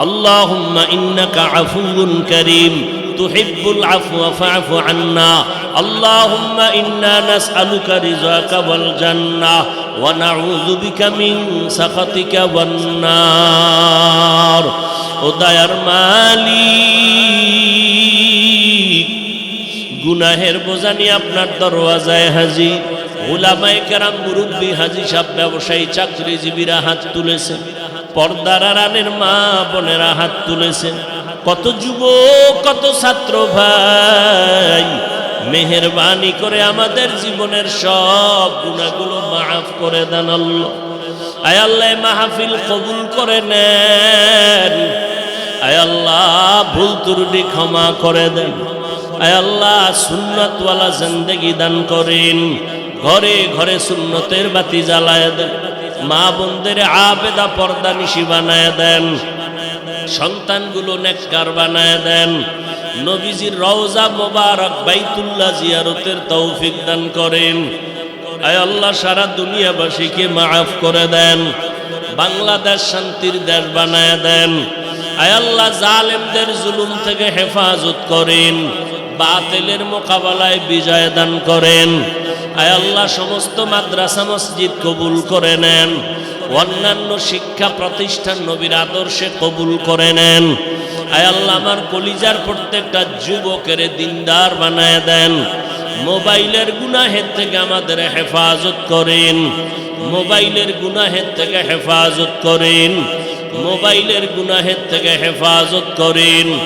اللهم إنك عفو كريم تحب العفو فاعف عنا اللهم إنا نسألك رزاك والجنة ونعوذ بك من سخطك والنار উদয়ার মালিক গুনাহের বোঝা নিয়ে আপনার দরওয়াজায় হাজি ওলামায় কেরাম মুরব্বী হাজি সাহেব ব্যবসায়ী চাকরিজীবীরা হাত তুলেছেন পর্দার আড়ালের মা বোনেরা হাত তুলেছেন। কত যুবক, কত ছাত্র ভাই, মেহরবানি করে আমাদের জীবনের সব গুণাগুলো মাফ করে দেন আল্লাহ। আয় আল্লাহ মাহফিল কবুল করে নেন। আয় আল্লাহ, ভুল ত্রুটি ক্ষমা করে দেন। আয় আল্লাহ, সুন্নতওয়ালা জিন্দেগি দান করেন। ঘরে ঘরে সুন্নতের বাতি জ্বালায় দেন। মা বোনদের আবেদা পর্দা নিশি বানায় দেন। সন্তানগুলো নেককার বানায় দেন। নবীজির রওজা মোবারক বাইতুল্লাহ জিয়ারতের তৌফিক দান করেন। আয় আল্লাহ, সারা দুনিয়াবাসীকে মাফ করে দেন। বাংলাদেশ শান্তির দেশ বানায় দেন। আয় আল্লাহ, জালেমদের জুলুম থেকে হেফাজত করেন। বাতিলের মোকাবেলায় বিজয় দান করেন। আয় আল্লাহ, সমস্ত মাদ্রাসা মসজিদ কবুল করে নেন। অন্যান্য শিক্ষা প্রতিষ্ঠান নবীর আদর্শে কবুল করে নেন। আয় আল্লাহ, আমার কলিজার প্রত্যেকটা যুবকের দিনদার বানায় দেন। মোবাইলের গুনাহের থেকে আমাদের হেফাজত করেন। মোবাইলের গুনাহের থেকে হেফাজত করেন। মোবাইলের গুনাহের থেকে হেফাজত করেন।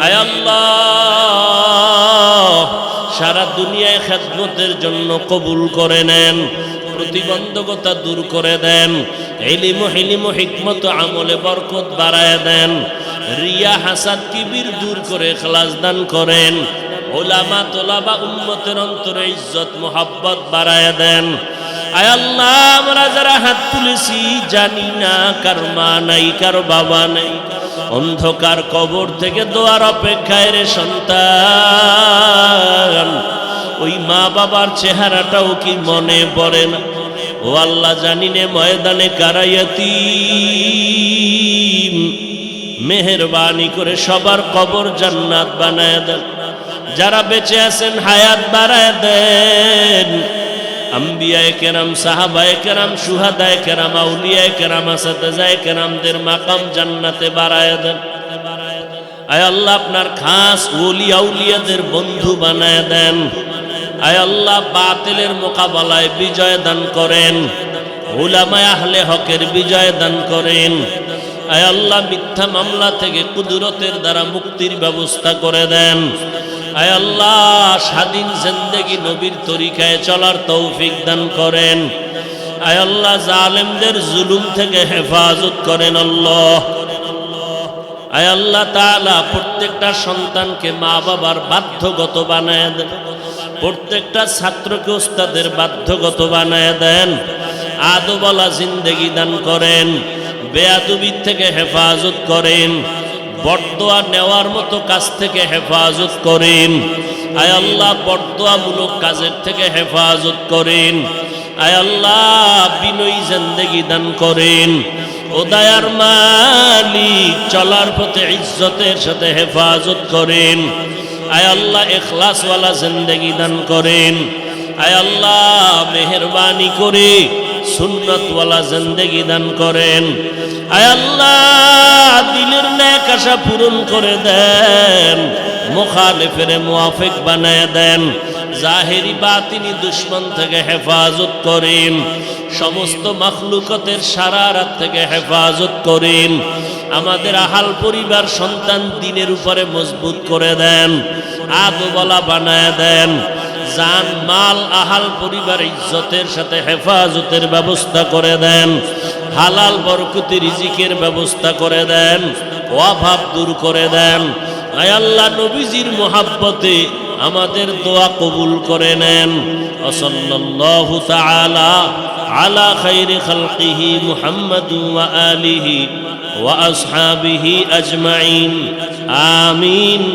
আয় আল্লাহ সারা দুনিয়ায় খেদমতের জন্য কবুল করে নেন, প্রতিবন্ধকতা দূর করে দেন, এলিম হিলিম হিকমত আমলে বরকত বাড়ায় দেন, রিয়া হাসাদ কিবির দূর করে খালাস দান করেন, ওলামা তোলাবা উম্মতের অন্তরে ইজ্জত, মোহাব্বত বাড়ায় দেন। আয় আল্লাহ, আমরা যারা হাত তুলেছি, জানি না কার মা নাই, কার বাবা নাই। অন্ধকার কবর থেকে দোয়ার অপেক্ষায় রে সন্তান। ওই মা বাবার চেহারাটাও কি মনে পড়ে না? ও আল্লাহ জানি নে ময়দানে কারাইয়াতি মেহরবানি করে সবার কবর জান্নাত বানায় দেন। যারা বেঁচে আছেন, হায়াত বাড়ায় দেন। আম্বিয়ায় কেরাম, সাহাবায় কেরাম, সুহাদায় কেরাম, আউলিয়ায় কেরাম আসাদায় কেরামদের মাকাম জান্নাতে বাড়ায় দেন। আয় আল্লাহ, আপনার খাস ওলি আউলিয়াদের বন্ধু বানায় দেন। আয় আল্লাহ, বাতিলের মোকাবেলায় বিজয় দান করেন। উলামায় আহলে হকের বিজয় দান করেন। আয় আল্লাহ, মিথ্যা মামলা থেকে কুদরতের দ্বারা মুক্তির ব্যবস্থা করে দেন। আয় আল্লাহ, স্বাধীন জিন্দেগি নবীর তরিকায় চলার তৌফিক দান করেন। আয় আল্লাহ, জালেমদের জুলুম থেকে হেফাজত করেন আল্লাহ। আয় আল্লাহ তাআলা, প্রত্যেকটা সন্তানকে মা বাবার বাধ্যগত বানায় দেন। প্রত্যেকটা ছাত্রকে ওস্তাদের বাধ্যগত বানায় দেন। আদবলা জিন্দেগি দান করেন। বেয়াদুবির থেকে হেফাজত করেন। বরদোয়া নেওয়ার মতো কাজ থেকে হেফাজত করেন। আয় আল্লাহ বরদোয়ামূলক কাজের থেকে হেফাজত করেন। আয় আল্লাহ, বিনয়ী জিন্দেগি দান করেন। ও দায়ার মালিক, চলার পথে ইজ্জতের সাথে হেফাজত করেন। আয় আল্লাহ, এখলাসওয়ালা জিন্দেগি দান করেন। আয় আল্লাহ, মেহরবানি করে সুন্নতওয়ালা জিন্দেগি দান করেন। আয় আল্লাহ, দিলের ন্যাক আশা পূরণ করে দেন। মুখালিফের মুআফিক বানায় দেন। জাহেরি বাতিনি দুশ্মন থেকে হেফাজত করেন। সমস্ত মখলুকতের সারা রাত থেকে হেফাজত করেন। আমাদের আহাল পরিবার সন্তান দিনের উপরে মজবুত করে দেন। আদবলা বানায় দেন। জান, মাল, আহাল, পরিবার, ইজ্জতের সাথে হেফাজতের ব্যবস্থা করে দেন। হালাল, বরকতি, রিজিকের ব্যবস্থা করে দেন। অভাব দূর করে দেন। আয় আল্লাহ, নবীজির মোহাব্বতে আমাদের দোয়া কবুল করে নেন। ওসল্লাল্লাহু তাআলা আলা খাইরি খালকিহি মুহাম্মদ আলিহি ওয়া আসহাবিহি আজমাইন। আমিন।